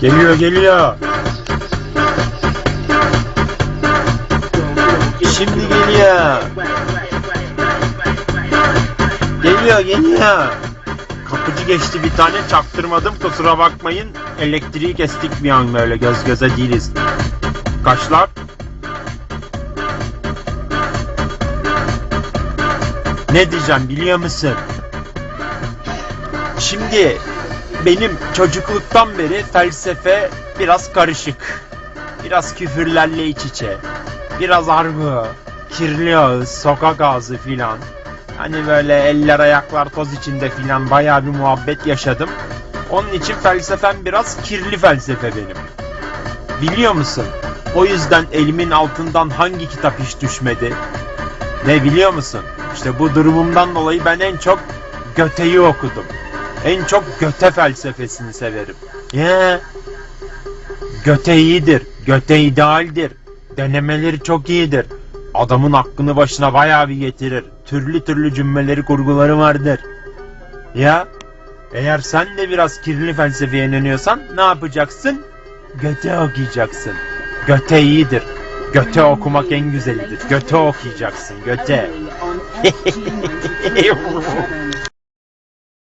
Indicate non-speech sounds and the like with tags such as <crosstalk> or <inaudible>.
Geliyor geliyor. Şimdi geliyor. Geliyor geliyor. Kapıcı geçti bir tane çaktırmadım kusura bakmayın. Elektriği kestik bir an böyle göz göze değiliz. Kaşlar. Ne diyeceğim biliyor musun? Şimdi benim çocukluktan beri felsefe biraz karışık. Biraz küfürlerle iç içe. Biraz argo, kirli ağız, sokak ağzı filan. Hani böyle eller ayaklar toz içinde filan bayağı bir muhabbet yaşadım. Onun için felsefem biraz kirli felsefe benim. Biliyor musun? O yüzden elimin altından hangi kitap hiç düşmedi? Ne biliyor musun? İşte bu durumumdan dolayı ben en çok Göte'yi okudum. En çok Göte felsefesini severim. Ya. Göte iyidir. Göte idealdir. Denemeleri çok iyidir. Adamın aklını başına bayağı bir getirir. Türlü türlü cümleleri kurguları vardır. Ya. Eğer sen de biraz kirli felsefeye inanıyorsan ne yapacaksın? Göte okuyacaksın. Göte iyidir. Göte okumak en güzelidir. Göte okuyacaksın. Göte. <laughs>